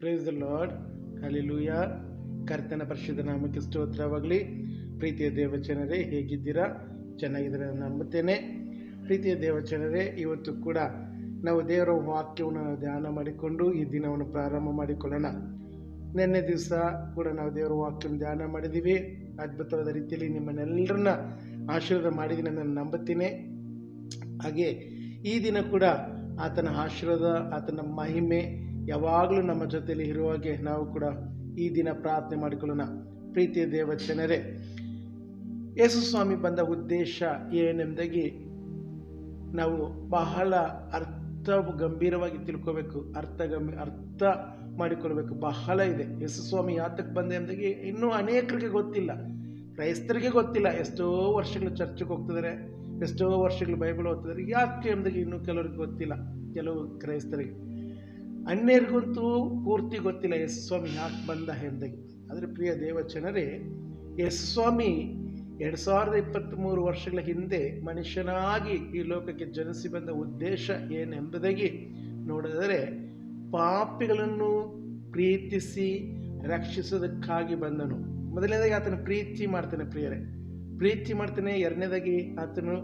Praise the lord ಅಲ್ಲಿಲೂಯ ಕರ್ತನ ಪರಿಶುದ್ಧ ನಾಮಕ್ಕೆ ಸ್ತೋತ್ರವಾಗಲಿ. ಪ್ರೀತಿಯ ದೇವಚನರೇ ಹೇಗಿದ್ದೀರಾ? ಚೆನ್ನಾಗಿದ್ದೀರಾ ನಾನು ನಂಬುತ್ತೇನೆ. ಪ್ರೀತಿಯ ದೇವಚನರೇ ಇವತ್ತು ಕೂಡ ನಾವು ದೇವರ ವಾಕ್ಯವನ್ನು ಧ್ಯಾನ ಮಾಡಿಕೊಂಡು ಈ ದಿನವನ್ನು ಪ್ರಾರಂಭ ಮಾಡಿಕೊಳ್ಳೋಣ. ನಿನ್ನೆ ದಿವಸ ಕೂಡ ನಾವು ದೇವರ ವಾಕ್ಯವನ್ನು ಧ್ಯಾನ ಮಾಡಿದ್ದೀವಿ. ಅದ್ಭುತವಾದ ರೀತಿಯಲ್ಲಿ ನಿಮ್ಮನ್ನೆಲ್ಲರನ್ನ ಆಶೀರ್ವಾದ ಮಾಡಿದ್ದೀನಿ ನಾನು ನಂಬುತ್ತೇನೆ. ಹಾಗೆ ಈ ದಿನ ಕೂಡ ಆತನ ಆಶೀರ್ವಾದ, ಆತನ ಮಹಿಮೆ ಯಾವಾಗಲೂ ನಮ್ಮ ಜೊತೆಯಲ್ಲಿ ಇರುವ ಹಾಗೆ ನಾವು ಕೂಡ ಈ ದಿನ ಪ್ರಾರ್ಥನೆ ಮಾಡಿಕೊಳ್ಳೋಣ. ಪ್ರೀತಿಯ ದೇವಚನರೇ ಯೇಸು ಸ್ವಾಮಿ ಬಂದ ಉದ್ದೇಶ ಏನೆಂದಾಗಿ ನಾವು ಬಹಳ ಅರ್ಥ ಗಂಭೀರವಾಗಿ ತಿಳ್ಕೋಬೇಕು, ಅರ್ಥ ಗಂಭೀರ ಅರ್ಥ ಮಾಡಿಕೊಳ್ಬೇಕು ಬಹಳ ಇದೆ. ಯೇಸುಸ್ವಾಮಿ ಯಾತಕ್ಕೆ ಬಂದೆ ಎಂದಾಗಿ ಇನ್ನೂ ಅನೇಕರಿಗೆ ಗೊತ್ತಿಲ್ಲ. ಕ್ರೈಸ್ತರಿಗೆ ಗೊತ್ತಿಲ್ಲ. ಎಷ್ಟೋ ವರ್ಷಗಳು ಚರ್ಚ್ಗೆ ಹೋಗ್ತಿದ್ದಾರೆ, ಎಷ್ಟೋ ವರ್ಷಗಳು ಬೈಬಲ್ ಓದ್ತಿದ್ದಾರೆ. ಯಾಕೆ ಎಂದಾಗಿ ಇನ್ನೂ ಕೆಲವ್ರಿಗೆ ಗೊತ್ತಿಲ್ಲ. ಕೆಲವು ಕ್ರೈಸ್ತರಿಗೆ. ಅನ್ಯರಿಗಂತೂ ಪೂರ್ತಿ ಗೊತ್ತಿಲ್ಲ ಎಸ್ ಸ್ವಾಮಿ ಯಾಕೆ ಬಂದ ಎಂದಾಗಿ. ಆದರೆ ಪ್ರಿಯ ದೇವಚನರೇ ಎಸ್ ಸ್ವಾಮಿ ಎರಡು ಸಾವಿರದ ಇಪ್ಪತ್ತ್ಮೂರು ವರ್ಷಗಳ ಹಿಂದೆ ಮನುಷ್ಯನಾಗಿ ಈ ಲೋಕಕ್ಕೆ ಜನಿಸಿ ಬಂದ ಉದ್ದೇಶ ಏನೆಂಬುದಾಗಿ ನೋಡಿದರೆ, ಪಾಪಿಗಳನ್ನು ಪ್ರೀತಿಸಿ ರಕ್ಷಿಸೋದಕ್ಕಾಗಿ ಬಂದನು. ಮೊದಲನೇದಾಗಿ ಆತನ ಪ್ರೀತಿ ಮಾಡ್ತಾನೆ ಪ್ರಿಯರೇ. ಪ್ರೀತಿ ಮಾಡ್ತಾನೆ, ಎರಡನೇದಾಗಿ ಆತನು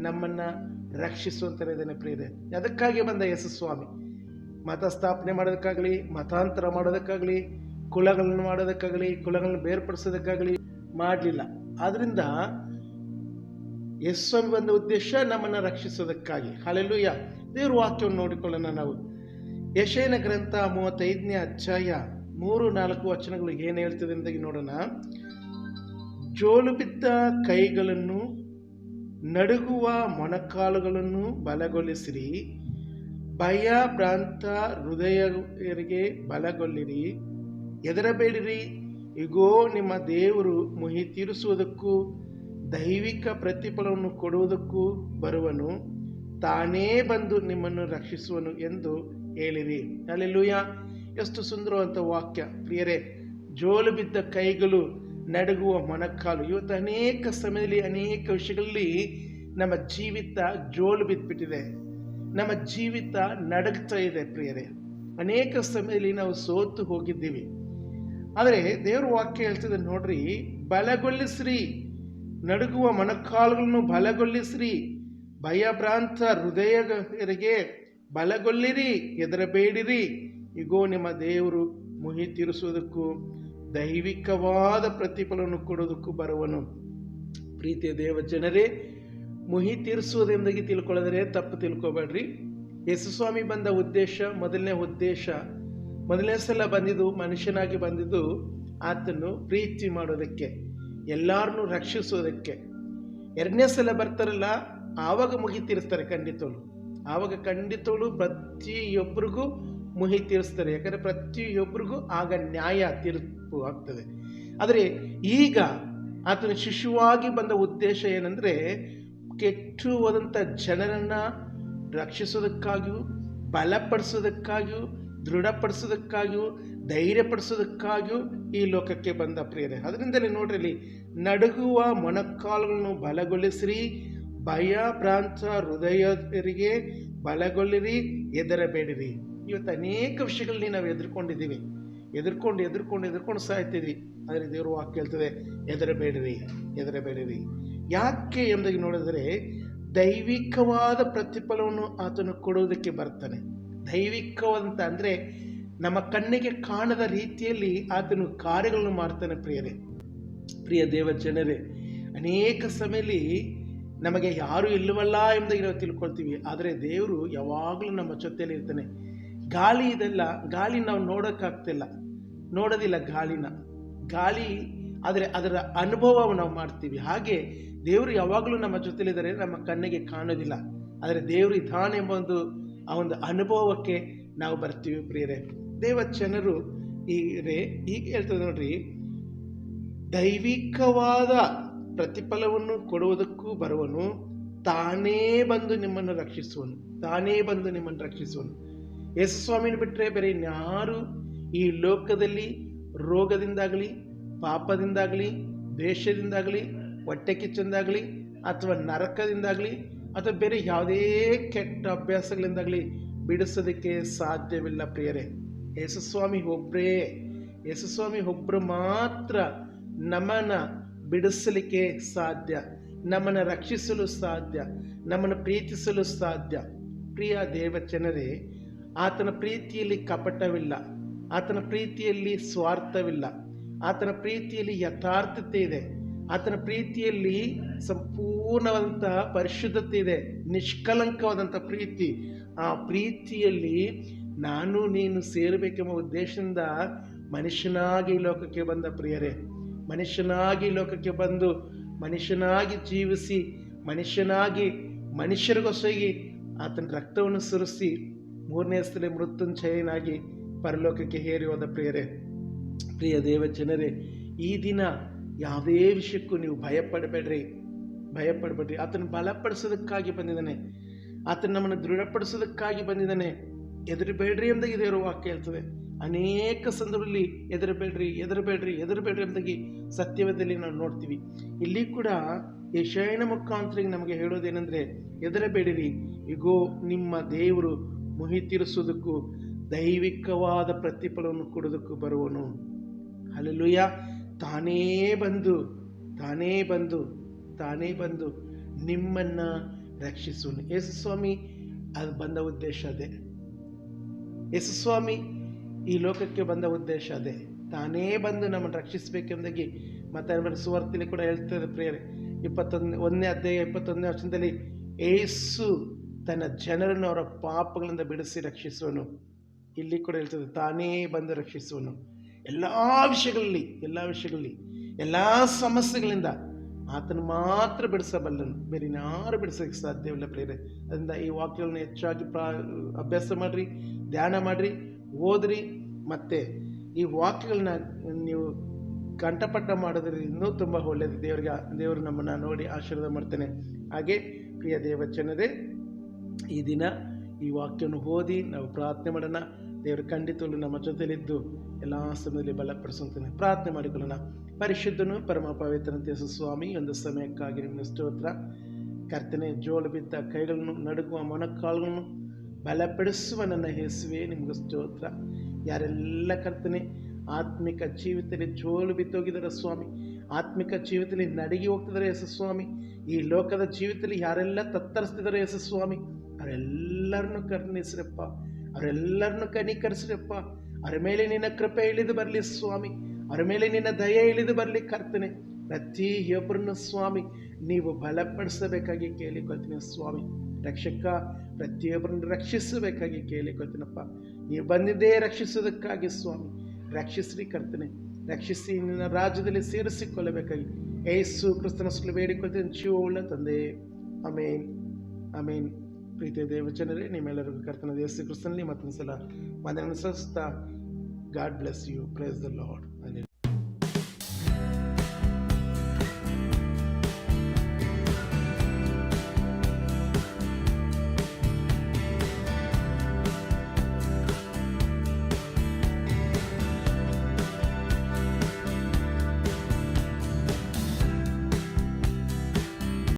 ನಮ್ಮನ್ನು ರಕ್ಷಿಸುವಂತಾನೆ ಇದ್ದಾನೆ ಪ್ರಿಯರೇ. ಅದಕ್ಕಾಗಿ ಬಂದ ಯಶಸ್ವಾಮಿ ಸ್ವಾಮಿ. ಮತ ಸ್ಥಾಪನೆ ಮಾಡೋದಕ್ಕಾಗಲಿ, ಮತಾಂತರ ಮಾಡೋದಕ್ಕಾಗಲಿ, ಕುಲಗಳನ್ನು ಮಾಡೋದಕ್ಕಾಗಲಿ, ಕುಲಗಳನ್ನು ಬೇರ್ಪಡಿಸೋದಕ್ಕಾಗಲಿ ಮಾಡಲಿಲ್ಲ. ಆದ್ದರಿಂದ ಯಶಸ್ವಾಮಿ ಬಂದ ಉದ್ದೇಶ ನಮ್ಮನ್ನು ರಕ್ಷಿಸೋದಕ್ಕಾಗಿ. ಹಾಲೆಲ್ಲೂಯ್ಯ ದೇವ್ರ ವಾಕ್ಯವನ್ನು ನೋಡಿಕೊಳ್ಳೋಣ ನಾವು. ಯಶಯನ ಗ್ರಂಥ ಮೂವತ್ತೈದನೇ ಅಧ್ಯಾಯ ಮೂರು ನಾಲ್ಕು ವಚನಗಳು ಏನು ಹೇಳ್ತದೆ ಅಂತ ನೋಡೋಣ. ಜೋಲು ಬಿದ್ದ ಕೈಗಳನ್ನು, ನಡುಗುವ ಮೊಣಕಾಲುಗಳನ್ನು ಬಲಗೊಳಿಸಿರಿ. ಭಯ ಭ್ರಾಂತ ಹೃದಯರಿಗೆ ಬಲಗೊಳ್ಳಿರಿ. ಎದರಬೇಡಿರಿ ಇಗೋ, ನಿಮ್ಮ ದೇವರು ಮುಹಿ ತೀರಿಸುವುದಕ್ಕೂ, ದೈವಿಕ ಪ್ರತಿಫಲವನ್ನು ಕೊಡುವುದಕ್ಕೂ ಬರುವನು. ತಾನೇ ಬಂದು ನಿಮ್ಮನ್ನು ರಕ್ಷಿಸುವನು ಎಂದು ಹೇಳಿರಿ. ಅಲ್ಲೆಲ್ಲೂಯ ಎಷ್ಟು ಸುಂದರವಂತ ವಾಕ್ಯ. ಪ್ರಿಯರೇ, ಜೋಲು ಬಿದ್ದ ಕೈಗಳು ನಡುಗುವ ಮೊಣಕಾಲು. ಇವತ್ತು ಅನೇಕ ಸಮಯದಲ್ಲಿ, ಅನೇಕ ವಿಷಯಗಳಲ್ಲಿ ನಮ್ಮ ಜೀವಿತ ಜೋಲು ಬಿದ್ದುಬಿಟ್ಟಿದೆ ನಮ್ಮ ಜೀವಿತ ನಡಗ್ತಾ ಇದೆ ಪ್ರಿಯರೇ. ಅನೇಕ ಸಮಯದಲ್ಲಿ ನಾವು ಸೋತು ಹೋಗಿದ್ದೀವಿ. ಆದರೆ ದೇವ್ರ ವಾಕ್ಯ ಹೇಳ್ತಿದೆ ನೋಡ್ರಿ ಬಲಗೊಳ್ಳಿಸ್ರಿ ನಡುಗುವ ಮೊಣಕಾಲುಗಳನ್ನು ಬಲಗೊಳ್ಳಿಸ್ರಿ ಭಯಭ್ರಾಂತ ಹೃದಯರಿಗೆ ಬಲಗೊಳ್ಳಿರಿ ಹೆದರಬೇಡಿರಿ. ಇಗೋ, ನಿಮ್ಮ ದೇವರು ಮುಹಿ ತೀರಿಸುವುದಕ್ಕೂ, ದೈವಿಕವಾದ ಪ್ರತಿಫಲವನ್ನು ಕೊಡೋದಕ್ಕೂ ಬರುವನು. ಪ್ರೀತಿಯ ದೇವ ಜನರೇ ಮುಹಿ ತೀರಿಸುವುದೆಂದಾಗಿ ತಿಳ್ಕೊಳ್ಳೋದ್ರೆ, ತಪ್ಪು ತಿಳ್ಕೊಬೇಡ್ರಿ. ಯೇಸುಸ್ವಾಮಿ ಬಂದ ಉದ್ದೇಶ, ಮೊದಲನೇ ಉದ್ದೇಶ, ಮೊದಲನೇ ಸಲ ಬಂದಿದ್ದು, ಮನುಷ್ಯನಾಗಿ ಬಂದಿದ್ದು ಆತನು ಪ್ರೀತಿ ಮಾಡೋದಕ್ಕೆ ಎಲ್ಲರನ್ನೂ ರಕ್ಷಿಸೋದಕ್ಕೆ ಎರಡನೇ ಸಲ ಬರ್ತಾರಲ್ಲ, ಆವಾಗ ಮುಗಿ ತೀರಿಸ್ತಾರೆ ಖಂಡಿತವಳು ಆವಾಗ ಖಂಡಿತವಳು ಪ್ರತಿಯೊಬ್ಬರಿಗೂ ಮುಹಿ ತೀರಿಸ್ತಾರೆ. ಯಾಕಂದರೆ ಪ್ರತಿಯೊಬ್ಬರಿಗೂ ಆಗ ನ್ಯಾಯ ತೀರ್ಪು ಆಗ್ತದೆ. ಆದರೆ ಈಗ ಆತನ ಶಿಶುವಾಗಿ ಬಂದ ಉದ್ದೇಶ ಏನಂದರೆ ಕೆಟ್ಟು ಹೋದಂಥ ಜನರನ್ನು ರಕ್ಷಿಸೋದಕ್ಕಾಗಿಯೂ, ಬಲಪಡಿಸೋದಕ್ಕಾಗಿಯೂ, ದೃಢಪಡಿಸೋದಕ್ಕಾಗಿಯೂ, ಧೈರ್ಯಪಡಿಸೋದಕ್ಕಾಗಿಯೂ ಈ ಲೋಕಕ್ಕೆ ಬಂದ ಪ್ರಿಯರೇ. ಅದರಿಂದಲೇ ನೋಡ್ರಿ, ನಡುಗುವ ಮೊಣಕಾಲುಗಳನ್ನು ಬಲಗೊಳಿಸಿರಿ, ಭಯ ಪ್ರಾಂತ ಹೃದಯರಿಗೆ ಬಲಗೊಳ್ಳಿರಿ ಎದರಬೇಡಿರಿ ಇವತ್ತು ಅನೇಕ ವಿಷಯಗಳಲ್ಲಿ ನಾವು ಎದುರ್ಕೊಂಡಿದ್ದೀವಿ ಎದುರ್ಕೊಂಡು ಎದುರ್ಕೊಂಡು ಎದುರ್ಕೊಂಡು ಸಾಯ್ತೀವಿ ಆದರೆ ದೇವರು ವಾಕ್ ಹೇಳ್ತದೆ ಎದರಬೇಡಿರಿ ಎದರಬೇಡಿರಿ ಯಾಕೆ ಎಂಬುದಾಗಿ ನೋಡಿದರೆ ದೈವಿಕವಾದ ಪ್ರತಿಫಲವನ್ನು ಆತನು ಕೊಡುವುದಕ್ಕೆ ಬರ್ತಾನೆ. ದೈವಿಕವಂತ ಅಂದರೆ ನಮ್ಮ ಕಣ್ಣಿಗೆ ಕಾಣದ ರೀತಿಯಲ್ಲಿ ಆತನು ಕಾರ್ಯಗಳನ್ನು ಮಾಡ್ತಾನೆ ಪ್ರಿಯರೇ. ಪ್ರಿಯ ದೇವ ಜನರೇ ಅನೇಕ ಸಮಯದಲ್ಲಿ ನಮಗೆ ಯಾರು ಇಲ್ಲವಲ್ಲ ಎಂಬುದಾಗಿ ನಾವು ತಿಳ್ಕೊಳ್ತೀವಿ. ಆದರೆ ದೇವರು ಯಾವಾಗಲೂ ನಮ್ಮ ಜೊತೆಯಲ್ಲಿ ಇರ್ತಾನೆ. ಗಾಳಿ ಇದೆಲ್ಲ, ಗಾಳಿ ನಾವು ನೋಡೋಕ್ಕಾಗ್ತಿಲ್ಲ. ನೋಡೋದಿಲ್ಲ ಗಾಳಿನ. ಗಾಳಿ, ಆದರೆ ಅದರ ಅನುಭವ ನಾವು ಮಾಡ್ತೀವಿ. ಹಾಗೆ ದೇವರು ಯಾವಾಗಲೂ ನಮ್ಮ ಜೊತೆಲಿದ್ದಾರೆ ನಮ್ಮ ಕಣ್ಣಿಗೆ ಕಾಣೋದಿಲ್ಲ. ಆದರೆ ದೇವರು ಇದ್ದಾನೆ ಎಂಬ ಒಂದು, ಆ ಒಂದು ಅನುಭವಕ್ಕೆ ನಾವು ಬರ್ತೀವಿ ಪ್ರಿಯರೇ. ದೇವ ಜನರು ಈ ರೇ, ಈಗ ಹೇಳ್ತದೆ ನೋಡ್ರಿ, ದೈವಿಕವಾದ ಪ್ರತಿಫಲವನ್ನು ಕೊಡುವುದಕ್ಕೂ ಬರುವನು, ತಾನೇ ಬಂದು ನಿಮ್ಮನ್ನು ರಕ್ಷಿಸುವನು, ತಾನೇ ಬಂದು ನಿಮ್ಮನ್ನು ರಕ್ಷಿಸುವನು. ಎಸ್ ಸ್ವಾಮಿನ ಬಿಟ್ಟರೆ ಬೇರೆ ಇನ್ಯಾರು ಈ ಲೋಕದಲ್ಲಿ ರೋಗದಿಂದಾಗಲಿ, ಪಾಪದಿಂದಾಗಲಿ, ದ್ವೇಷದಿಂದಾಗಲಿ ಹೊಟ್ಟೆ ಕಿಚ್ಚಿಂದಾಗಲಿ ಅಥವಾ ನರಕದಿಂದಾಗಲಿ ಅಥವಾ ಬೇರೆ ಯಾವುದೇ ಕೆಟ್ಟ ಅಭ್ಯಾಸಗಳಿಂದಾಗಲಿ ಬಿಡಿಸೋದಕ್ಕೆ ಸಾಧ್ಯವಿಲ್ಲ ಪ್ರಿಯರೇ. ಯೇಸುಸ್ವಾಮಿ ಒಬ್ಬರೇ ಯೇಸುಸ್ವಾಮಿ ಒಬ್ಬರು ಮಾತ್ರ ನಮ್ಮನ್ನು ಬಿಡಿಸಲಿಕ್ಕೆ ಸಾಧ್ಯ. ನಮ್ಮನ್ನು ರಕ್ಷಿಸಲು ಸಾಧ್ಯ. ನಮ್ಮನ್ನು ಪ್ರೀತಿಸಲು ಸಾಧ್ಯ. ಪ್ರಿಯ ದೇವಚನರೇ ಆತನ ಪ್ರೀತಿಯಲ್ಲಿ ಕಪಟವಿಲ್ಲ. ಆತನ ಪ್ರೀತಿಯಲ್ಲಿ ಸ್ವಾರ್ಥವಿಲ್ಲ. ಆತನ ಪ್ರೀತಿಯಲ್ಲಿ ಯಥಾರ್ಥತೆ ಇದೆ. ಆತನ ಪ್ರೀತಿಯಲ್ಲಿ ಸಂಪೂರ್ಣವಾದಂತಹ ಪರಿಶುದ್ಧತೆ ಇದೆ ನಿಷ್ಕಲಂಕವಾದಂಥ ಪ್ರೀತಿ. ಆ ಪ್ರೀತಿಯಲ್ಲಿ ನಾನು ನೀನು ಸೇರಬೇಕೆಂಬ ಉದ್ದೇಶದಿಂದ ಮನುಷ್ಯನಾಗಿ ಲೋಕಕ್ಕೆ ಬಂದ ಪ್ರಿಯರೇ, ಮನುಷ್ಯನಾಗಿ ಲೋಕಕ್ಕೆ ಬಂದು ಮನುಷ್ಯನಾಗಿ ಜೀವಿಸಿ, ಮನುಷ್ಯನಾಗಿ ಮನುಷ್ಯರಿಗೋಸ್ಕರಾಗಿ ಆತನ ರಕ್ತವನ್ನು ಸುರಿಸಿ, ಮೂರನೇ ಸ್ಥಳ ಮೃತ್ಯುಂಜಯನಾಗಿ ಪರಲೋಕಕ್ಕೆ ಹೇರಿ ಹೋದ ಪ್ರಿಯರೇ, ಪ್ರಿಯ ದೇವ ಜನರೇ ಈ ದಿನ ಯಾವುದೇ ವಿಷಯಕ್ಕೂ ನೀವು ಭಯಪಡಬೇಡ್ರಿ ಭಯಪಡಬೇಡ್ರಿ. ಆತನ ಬಲಪಡಿಸೋದಕ್ಕಾಗಿ ಬಂದಿದ್ದಾನೆ. ಆತನ ನಮ್ಮನ್ನು ದೃಢಪಡಿಸೋದಕ್ಕಾಗಿ ಬಂದಿದ್ದಾನೆ. ಎದುರುಬೇಡ್ರಿ ಎಂದಾಗಿ ದೇವರ ವಾಕ್ಯ ಹೇಳ್ತದೆ. ಅನೇಕ ಸಂದರ್ಭದಲ್ಲಿ ಎದುರಬೇಡ್ರಿ ಎದುರಬೇಡ್ರಿ ಎದುರಬೇಡ್ರಿ ಎಂದಾಗಿ ಸತ್ಯವೇದದಲ್ಲಿ ನಾವು ನೋಡ್ತೀವಿ. ಇಲ್ಲಿ ಕೂಡ ಯಶಯನ ಮುಖಾಂತರ ನಮಗೆ ಹೇಳೋದೇನೆಂದರೆ ಎದುರಬೇಡಿರಿ ಇಗೋ, ನಿಮ್ಮ ದೇವರು ಮುಹಿ ತೀರಿಸೋದಕ್ಕೂ ದೈವಿಕವಾದ ಪ್ರತಿಫಲವನ್ನು ಕೊಡೋದಕ್ಕೂ ಬರುವನು. ಅಲ್ಲೆಲುಯ್ಯ ತಾನೇ ಬಂದು ತಾನೇ ಬಂದು ತಾನೇ ಬಂದು ನಿಮ್ಮನ್ನು ಯೇಸು ಸ್ವಾಮಿ, ಅದು ಬಂದ ಉದ್ದೇಶ ಅದೇ. ಯೇಸು ಸ್ವಾಮಿ, ಈ ಲೋಕಕ್ಕೆ ಬಂದ ಉದ್ದೇಶ ಅದೇ. ತಾನೇ ಬಂದು ನಮ್ಮನ್ನು ರಕ್ಷಿಸಬೇಕೆಂದಾಗಿ ಮತ್ತೆ ಸುವಾರ್ತೆಯಲ್ಲಿ ಕೂಡ ಹೇಳ್ತಾರೆ ಪ್ರೇಯರ್. ಇಪ್ಪತ್ತೊಂದು, ಒಂದನೇ ಅಧ್ಯಾಯ ಇಪ್ಪತ್ತೊಂದನೇ ವರ್ಷದಲ್ಲಿ ಏಸು ತನ್ನ ಜನರನ್ನು ಅವರ ಪಾಪಗಳಿಂದ ಬಿಡಿಸಿ ರಕ್ಷಿಸುವನು. ಇಲ್ಲಿ ಕೂಡ ಹೇಳ್ತದೆ ತಾನೇ ಬಂದು ರಕ್ಷಿಸುವನು. ಎಲ್ಲ ವಿಷಯಗಳಲ್ಲಿ ಎಲ್ಲ ವಿಷಯಗಳಲ್ಲಿ, ಎಲ್ಲ ಸಮಸ್ಯೆಗಳಿಂದ ಆತನು ಮಾತ್ರ ಬಿಡಿಸಬಲ್ಲನು. ಬೇರೆ ಯಾರು ಬಿಡಿಸೋಕ್ಕೆ ಸಾಧ್ಯವಿಲ್ಲ ಪ್ರೇರೆ ಅದರಿಂದ ಈ ವಾಕ್ಯಗಳನ್ನ ಹೆಚ್ಚಾಗಿ ಪ್ರಾ, ಅಭ್ಯಾಸ ಮಾಡಿರಿ, ಧ್ಯಾನ ಮಾಡಿರಿ, ಓದ್ರಿ, ಮತ್ತು ಈ ವಾಕ್ಯಗಳನ್ನ ನೀವು ಕಂಠಪಟ್ಟ ಮಾಡೋದ್ರಿಂದ ಇನ್ನೂ ತುಂಬ ಒಳ್ಳೆಯದು. ದೇವರಿಗೆ, ದೇವರು ನಮ್ಮನ್ನು ನೋಡಿ ಆಶೀರ್ವಾದ ಮಾಡ್ತಾನೆ. ಹಾಗೆ ಪ್ರಿಯ ದೇವಚನರೇ, ಈ ದಿನ ಈ ವಾಕ್ಯವನ್ನು ಓದಿ ನಾವು ಪ್ರಾರ್ಥನೆ ಮಾಡೋಣ. ದೇವರು ಖಂಡಿತವಲ್ಲೂ ನಮ್ಮ ಜೊತೆಯಲ್ಲಿದ್ದು ಎಲ್ಲ ಸಮಯದಲ್ಲಿ ಬಲಪಡಿಸುತ್ತಾನೆ ಪ್ರಾರ್ಥನೆ ಮಾಡಿಕೊಳ್ಳೋಣ. ಪರಿಶುದ್ಧನು ಪರಮ ಪವಿತ್ರನಂತೆ ಸ್ವಾಮಿ, ಒಂದು ಸಮಯಕ್ಕಾಗಿ ನಿಮ್ಮ ಸ್ತೋತ್ರ. ಕರ್ತನೆ, ಜೋಳು ಬಿದ್ದ ಕೈಗಳನ್ನು ನಡುಗುವ ಮೊಣಕಾಳುಗಳನ್ನು ಬಲಪಡಿಸುವ ನನ್ನ ಹೆಸುವೆ ನಿಮ್ಗೆ ಸ್ತೋತ್ರ. ಯಾರೆಲ್ಲ ಕರ್ತನೆ, ಆತ್ಮಿಕ ಜೀವಿತದಲ್ಲಿ ಜೋಲು ಬಿದ್ದೋಗಿದ್ದಾರೆ ಸ್ವಾಮಿ, ಆತ್ಮಿಕ ಜೀವಿತದಲ್ಲಿ ನಡಗಿ ಹೋಗ್ತಿದ್ದಾರೆ ಯಶಸ್ವಾಮಿ ಸ್ವಾಮಿ, ಈ ಲೋಕದ ಜೀವಿತದಲ್ಲಿ ಯಾರೆಲ್ಲ ತತ್ತರಿಸ್ತಿದ್ದಾರೆ ಯಶಸ್ವಾಮಿ ಸ್ವಾಮಿ, ಅವರೆಲ್ಲರನ್ನು ಕರುಣಿಸ್ರಪ್ಪ. ಅವರೆಲ್ಲರನ್ನು ಕನಿಕರಿಸ್ರಪ್ಪ. ಅವರ ಮೇಲೆ ನಿನ್ನ ಕೃಪೆ ಇಳಿದು ಬರಲಿ ಸ್ವಾಮಿ. ಅವರ ಮೇಲೆ ನಿನ್ನ ದಯೆ ಇಳಿದು ಬರಲಿ ಕರ್ತನೆ. ಪ್ರತಿಯೊಬ್ಬರನ್ನು ಸ್ವಾಮಿ, ನೀವು ಬಲಪಡಿಸಬೇಕಾಗಿ ಕೇಳಿಕೊಳ್ತೀನಿ ಸ್ವಾಮಿ. ರಕ್ಷಕ ಪ್ರತಿಯೊಬ್ಬರನ್ನು ರಕ್ಷಿಸಬೇಕಾಗಿ ಕೇಳಿಕೊಳ್ತೀನಪ್ಪ. ನೀವು ಬಂದಿದ್ದೇ ರಕ್ಷಿಸೋದಕ್ಕಾಗಿ ಸ್ವಾಮಿ. ರಕ್ಷಿಸ್ರಿ ಕರ್ತನೆ. ರಕ್ಷಿಸಿ ನಿನ್ನ ರಾಜ್ಯದಲ್ಲಿ ಸೇರಿಸಿಕೊಳ್ಳಬೇಕಾಗಿ. ಏಸು ಕ್ರಿಸ್ತನ ಬೇಡಿಕೊಳ್ತೀನಿ. ಜೀವವುಳ್ಳ ತಂದೆ ಅಮೇನ್ ಅಮೇನ್ ಪ್ರೀತಿಯ ದೇವಜನರೇ ನಿಮ್ಮೆಲ್ಲರಿಗೂ ಕರ್ತನ ದೇವಸ್ಥಾನ ಕ್ರಿಸ್ತನಲ್ಲಿ ಮತ್ತೊಂದು ಸಲ ಮನೆ ಅನುಸರಿಸ್ತಾ God bless you praise the Lord